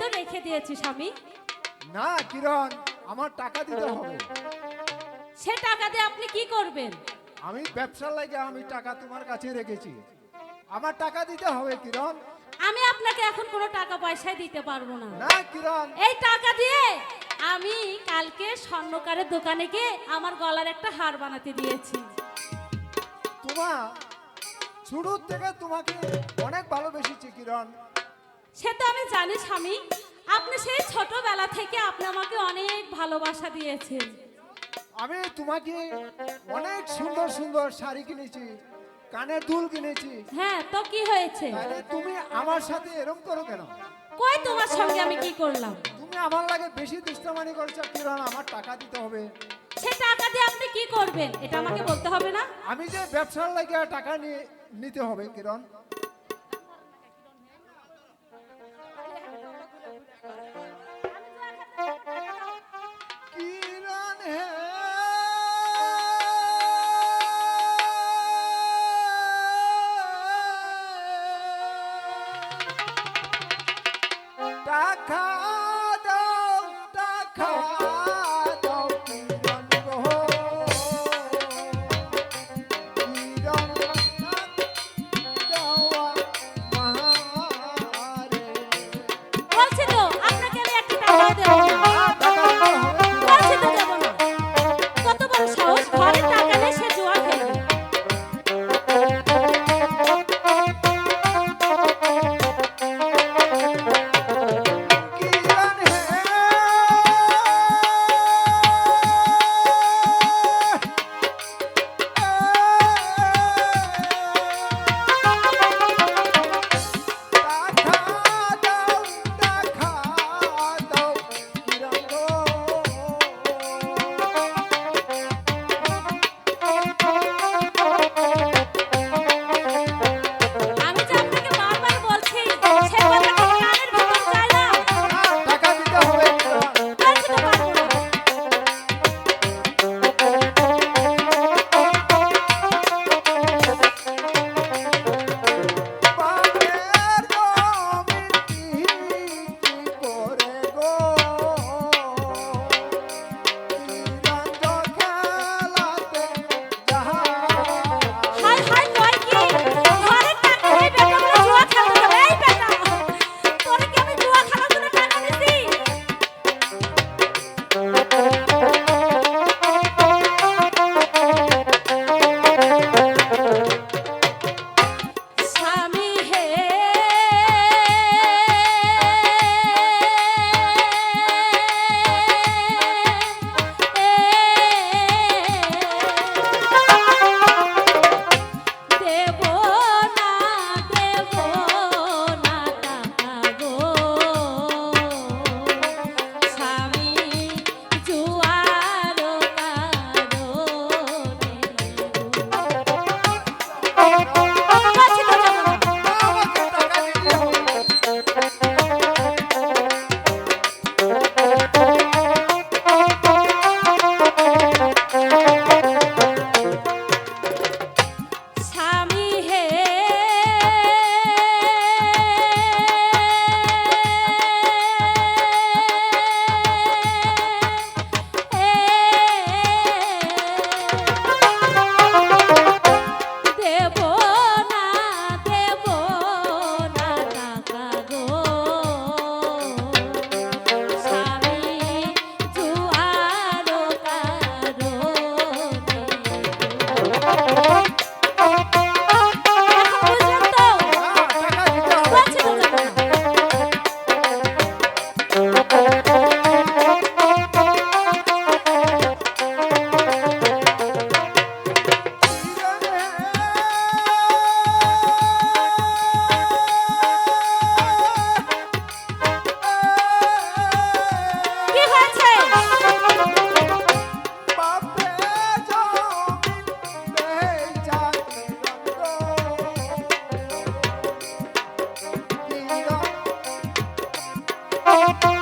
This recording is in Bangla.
তো রেখে দিয়েছি স্বামী। না কিরণ আমার টাকা দিতে হবে। সে টাকা দিয়ে আপনি কি করবেন? আমি ব্যবসার লাগে আমি টাকা তোমার কাছে রেখেছি। আমার টাকা দিতে হবে কিরণ। আমি আপনাকে এখন কোনো টাকা পয়সাই দিতে পারব না। না কিরণ। এই টাকা দিয়ে আমি কালকে স্বর্ণকারের দোকানে গিয়ে আমার গলার একটা হার বানাতে দিয়েছি। তোমার শুরুর থেকে তোমাকে অনেক ভালোবেসেছি কিরণ। সে তো আমি জানি স্বামী। আপনি সেই ছোটবেলা থেকে আপনি আমাকে অনেক ভালোবাসা দিয়েছেন। আমি তোমাকে অনেক সুন্দর সুন্দর শাড়ি কিনেছি কানের দুল কিনেছি। হ্যাঁ তো কি হয়েছে? তাহলে তুমি আমার সাথে এরকম করো কেন? কই তোমার সঙ্গে আমি কি করলাম? তুমি আমার লাগে বেশি দুষ্টামানি করছ কিরণ আমার টাকা দিতে হবে। সে টাকা দিয়ে আপনি কি করবেন? এটা আমাকে বলতে হবে না? আমি যে ব্যবসার লাগে টাকা নিয়ে নিতে হবে কিরণ Thank